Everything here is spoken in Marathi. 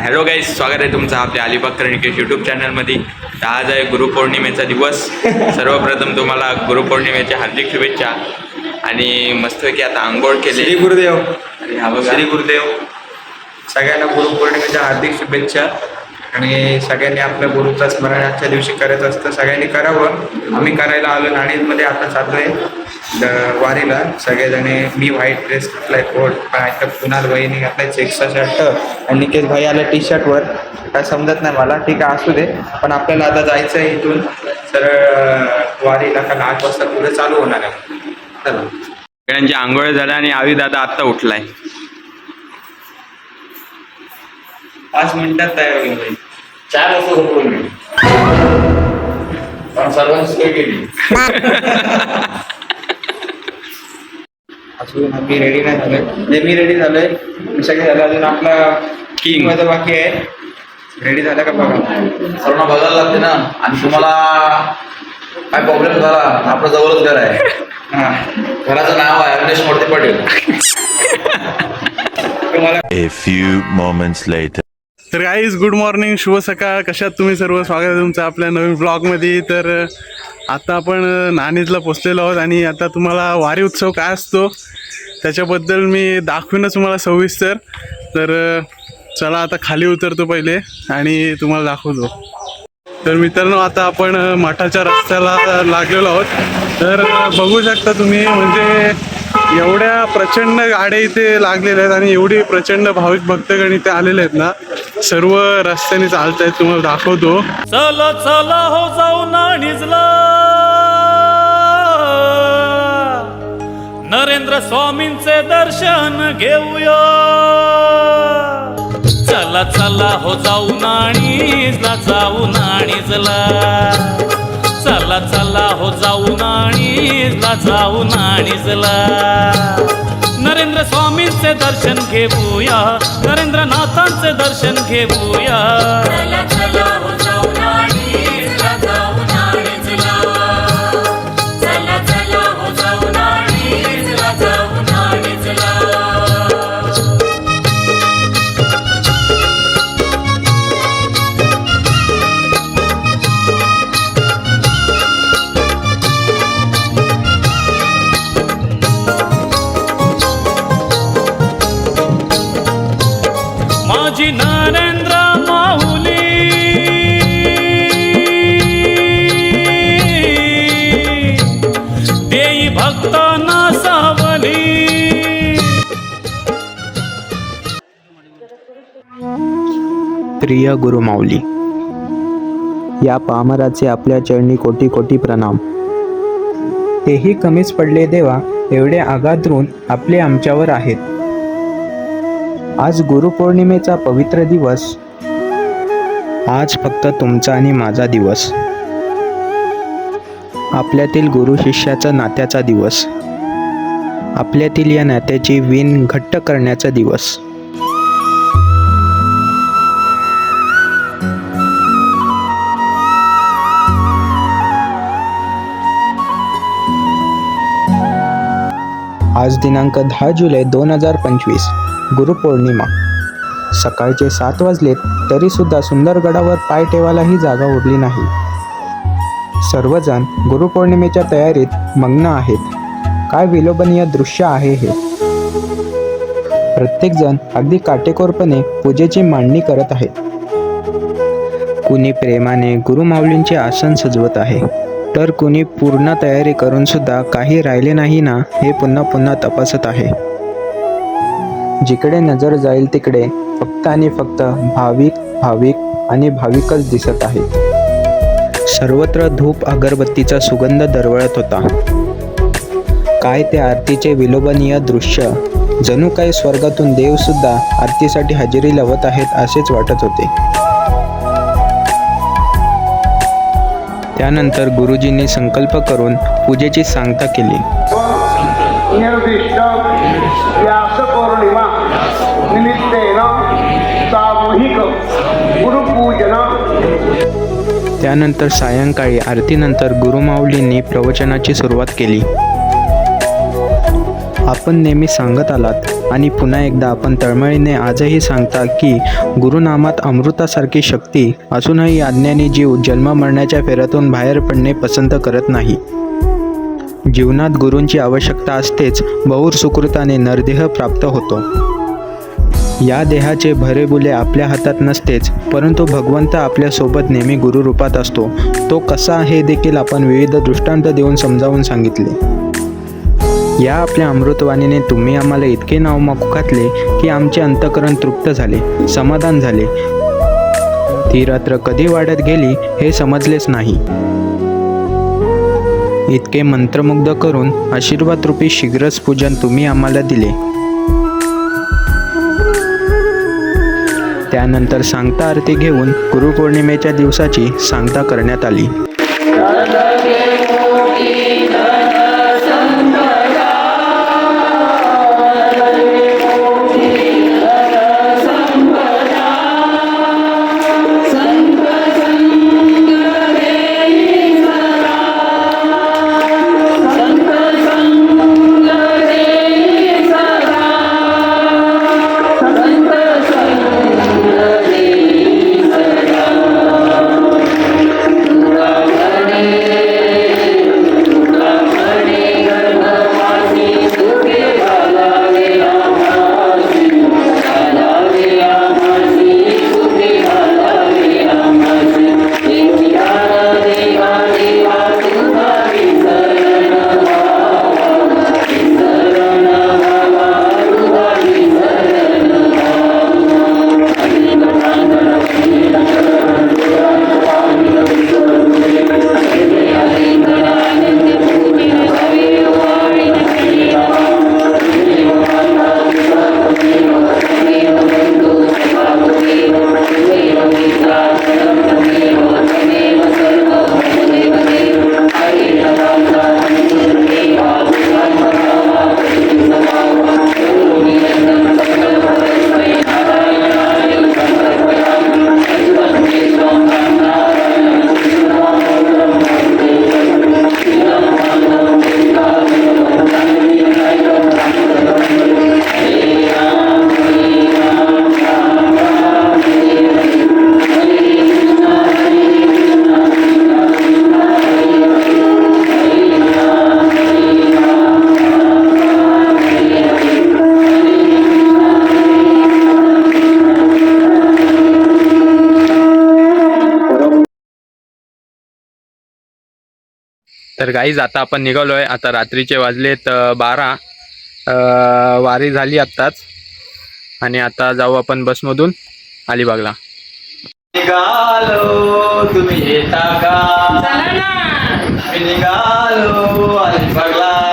हॅलो गाईज स्वागत आहे तुमचं आपल्या अलिबाग करणिकेश यूट्यूब चॅनलमध्ये तर आज आहे गुरुपौर्णिमेचा दिवस. सर्वप्रथम तुम्हाला गुरुपौर्णिमेच्या हार्दिक शुभेच्छा. आणि मस्तपैकी आता आंघोळ श्री केली गुरुदेव. आणि हा बघा. श्री गुरुदेव. सगळ्यांना गुरुपौर्णिमेच्या हार्दिक शुभेच्छा. आणि सगळ्यांनी आपल्या गुरुचा स्मरण आजच्या दिवशी करत असतं. सगळ्यांनी करावं. आम्ही करायला आलो. नाणीजमध्ये आता चाललोय द- वारीला. सगळेजणे मी व्हाईट ड्रेस घातलाय कोट पण कुणाल भाईने घातलाय चेक्सचा शर्ट आणि निकेश भाई आला टी शर्टवर काय समजत नाही मला. ठीक आहे असू दे. पण आपल्याला आता जायचं आहे इथून अं, वारीला कारण आठ वाजता पुढे चालू होणार आहे. चला. सगळ्यांची आंघोळ झाल्या आणि आवी दादा आत्ता उठलाय. पाच मिनिटात तयार होईल चार वाजता झोपलो मी पण सर्वांची सोय केली. अजून आम्ही रेडी नाही झालोय. म्हणजे मी रेडी झालोय. मी सगळे झाले अजून आपला King. माझं बाकी आहे. रेडी झालं का बघा? सर्वांना बघायला लागते ना. आणि तुम्हाला काय प्रॉब्लेम झाला आपलं जवळच घर आहे. घराचं नाव आहे अविनाश मूर्ती पाटील. तुम्हाला A few moments later. तर गाईज गुड मॉर्निंग शुभ सकाळ. कशात तुम्ही सर्व? स्वागत आहे तुमचं आपल्या नवीन ब्लॉगमध्ये तर आता आपण नानीजला नाणीजला पोचलेलो आहोत आणि आता तुम्हाला वारी उत्सव काय असतो त्याच्याबद्दल मी दाखवीनच तुम्हाला सविस्तर. तर चला आता खाली उतरतो पहिले आणि तुम्हाला दाखवतो. तर मित्रांनो आता आपण मठाच्या रस्त्याला लागलेलो आहोत. तर बघू शकता तुम्ही म्हणजे एवढ्या प्रचंड गाड्या इथे लागलेल्या आहेत आणि एवढी प्रचंड भाविक भक्तगण इथे आलेले आहेत ना सर्व रस्त्याने चालत आहेत तुम्हाला दाखवतो. चला चला हो जाऊ नाणीजला नरेंद्र स्वामींचे दर्शन घेऊया. चला चला हो जाऊ नाणीजला जाऊ नाणीजला चला चला हो जाऊ नाणीजला जाऊ नाणीजला नरेंद्र स्वामींचे दर्शन घेऊया नरेंद्रनाथांचे दर्शन घेऊया. भक्तांना सावली. प्रिय गुरुमाऊली या पामराचे आपल्या चरणी कोटी कोटी प्रणाम. तेही कमीच पडले देवा एवढे आघात ऋण आपले आमच्यावर आहेत. आज गुरुपौर्णिमेचा पवित्र दिवस. आज फक्त तुमचा आणि माझा दिवस. आपल्यातील गुरु शिष्याचा नात्याचा दिवस. आपल्यातील या नात्याची विण घट्ट करण्याचा दिवस. आज दिनांक दहा जुलै दोन हजार पंचवीस गुरुपौर्णिमा. सकाळचे सात वाजले तरीसुद्धा सुंदरगडावर पाय ठेवायलाही जागा उरली नाही. सर्वजण गुरुपौर्णिमेच्या तयारीत मग्न आहेत. काय विलोभनीय दृश्य आहे हे? प्रत्येकजण अगदी काटेकोरपणे पूजेची मांडणी करत आहेत. कुणी प्रेमाने गुरुमाऊलींचे आसन सजवत आहे. तर कुणी पूर्ण तयारी करून सुद्धा काही राहिले नाही ना हे पुन्हा पुन्हा तपासत आहे. जिकडे नजर जाईल तिकडे फक्त आणि फक्त भाविक भाविक आणि भाविकच दिसत आहेत. सर्वत्र धूप अगरबत्तीचा सुगंध दरवळत होता. काय ते आरतीचे विलोभनीय दृश्य? जणू काही स्वर्गातून देवसुद्धा आरतीसाठी हजेरी लावत आहेत असेच वाटत होते. त्यानंतर गुरुजींनी संकल्प करून पूजेची सांगता केली. निर्दिष्ट व्यास पौर्णिमा निमित्त त्यानंतर सायंकाळी आरतीनंतर गुरुमाऊलींनी प्रवचनाची सुरुवात केली. आपण नेहमी सांगत आलात आणि पुन्हा एकदा आपण तळमळीने आजही सांगता की गुरुनामात अमृतासारखी शक्ती असूनही अज्ञानी जीव जन्म मरण्याच्या फेऱ्यातून बाहेर पडणे पसंत करत नाही. जीवनात गुरूंची आवश्यकता असतेच बहुर सुकृताने नरदेह प्राप्त होतो. या देहाचे भरेबुले आपल्या हातात नसतेच परंतु भगवंत आपल्यासोबत नेहमी गुरुरूपात असतो. तो कसा हे देखील आपण विविध दृष्टांत देऊन समजावून सांगितले. या आपल्या अमृतवाणीने तुम्ही आम्हाला इतके नावमाकू घातले की आमचे अंतकरण तृप्त झाले समाधान झाले. ती रात्र कधी वाढत गेली हे समजलेच नाही. इतके मंत्रमुग्ध करून आशीर्वाद रूपी शीघ्रच पूजन तुम्ही आम्हाला दिले. त्यानंतर सांगता आरती घेऊन गुरुपौर्णिमेच्या दिवसाची सांगता करण्यात आली. तर गाईज आता आपण निघालोय. आता रात्रीचे वाजलेत बारा. अ, वारी झाली आत्ताच. आणि आता जाऊ आपण बसमधून अलिबागला. निघालो तुम्ही येता का? निघालो अलिबागला.